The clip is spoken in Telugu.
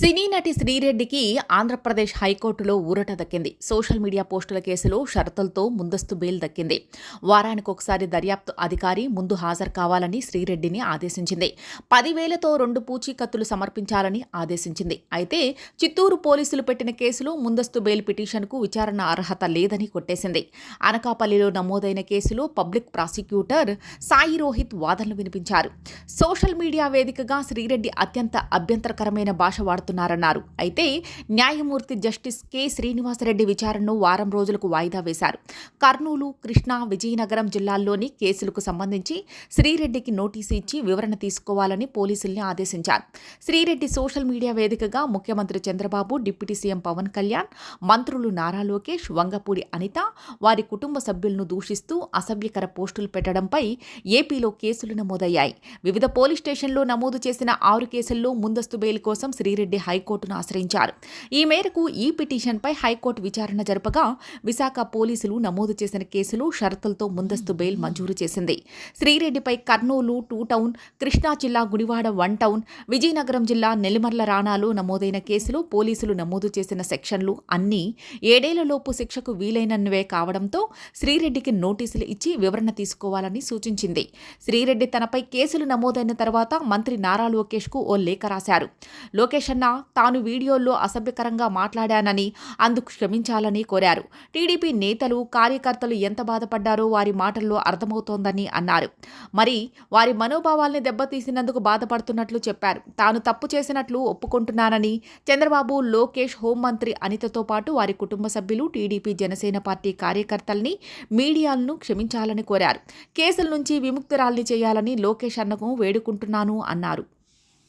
సినీ నటి శ్రీరెడ్డికి ఆంధ్రప్రదేశ్ హైకోర్టులో ఊరట దక్కింది. సోషల్ మీడియా పోస్టుల కేసులో షరతులతో ముందస్తు బెయిల్ దక్కింది. వారానికి ఒకసారి దర్యాప్తు అధికారి ముందు హాజరు కావాలని శ్రీరెడ్డిని ఆదేశించింది. పదివేలతో రెండు పూచీకత్తులు సమర్పించాలని ఆదేశించింది. అయితే చిత్తూరు పోలీసులు పెట్టిన కేసులో ముందస్తు బెయిల్ పిటిషన్కు విచారణ అర్హత లేదని కొట్టేసింది. అనకాపల్లిలో నమోదైన కేసులో పబ్లిక్ ప్రాసిక్యూటర్ సాయి రోహిత్ వాదనలు వినిపించారు. సోషల్ మీడియా వేదికగా శ్రీరెడ్డి అత్యంత అభ్యంతరకరమైన భాష వాడుతున్నారన్నారు అయితే న్యాయమూర్తి జస్టిస్ కె. శ్రీనివాసరెడ్డి విచారణను వారం రోజులకు వాయిదా వేశారు. కర్నూలు కృష్ణా విజయనగరం జిల్లాల్లోని కేసులకు సంబంధించి శ్రీరెడ్డికి నోటీసు ఇచ్చి వివరణ తీసుకోవాలని పోలీసుల్ని ఆదేశించారు. శ్రీరెడ్డి సోషల్ మీడియా వేదికగా ముఖ్యమంత్రి చంద్రబాబు డిప్యూటీ సీఎం పవన్ కళ్యాణ్ మంత్రులు నారా లోకేష్ వంగపూడి అనిత వారి కుటుంబ సభ్యులను దూషిస్తూ అసభ్యకర పోస్టులు పెట్టడంపై ఏపీలో కేసులు నమోదయ్యాయి. వివిధ పోలీస్ స్టేషన్లో నమోదు చేసిన ఆరు కేసుల్లో ముందస్తు బెయిల్ కోసం శ్రీరెడ్డి హైకోర్టును ఆశ్రయించారు. ఈ మేరకు ఈ పిటిషన్పై హైకోర్టు విచారణ జరపగా విశాఖ పోలీసులు నమోదు చేసిన కేసులు షరతులతో ముందస్తు బెయిల్ మంజూరు చేసింది. శ్రీరెడ్డిపై కర్నూలు టూ టౌన్ కృష్ణా జిల్లా గుడివాడ వన్ టౌన్ విజయనగరం జిల్లా నెల్లిమర్ల రాణాలు నమోదైన కేసులో పోలీసులు నమోదు చేసిన సెక్షన్లు అన్నీ ఏడేళ్ళలోపు శిక్షకు వీలైనవే కావడంతో శ్రీరెడ్డికి నోటీసులు ఇచ్చి వివరణ తీసుకోవాలని సూచించింది. శ్రీరెడ్డి తనపై కేసులు నమోదైన తర్వాత మంత్రి నారా లోకేష్కు ఓ లేఖ రాశారు. లోకేష్ కన్నా తాను వీడియోల్లో అసభ్యకరంగా మాట్లాడానని అందుకు క్షమించాలని కోరారు. టీడీపీ నేతలు కార్యకర్తలు ఎంత బాధపడ్డారో వారి మాటల్లో అర్థమవుతోందని అన్నారు. మరి వారి మనోభావాల్ని దెబ్బతీసినందుకు బాధపడుతున్నట్లు చెప్పారు. తాను తప్పు చేసినట్లు ఒప్పుకుంటున్నానని చంద్రబాబు లోకేష్ హోంమంత్రి అనితతో పాటు వారి కుటుంబ సభ్యులు టీడీపీ జనసేన పార్టీ కార్యకర్తల్ని మీడియాలను క్షమించాలని కోరారు. కేసుల నుంచి విముక్తురాల్ని చేయాలని లోకేష్ అన్నకు వేడుకుంటున్నాను అన్నారు.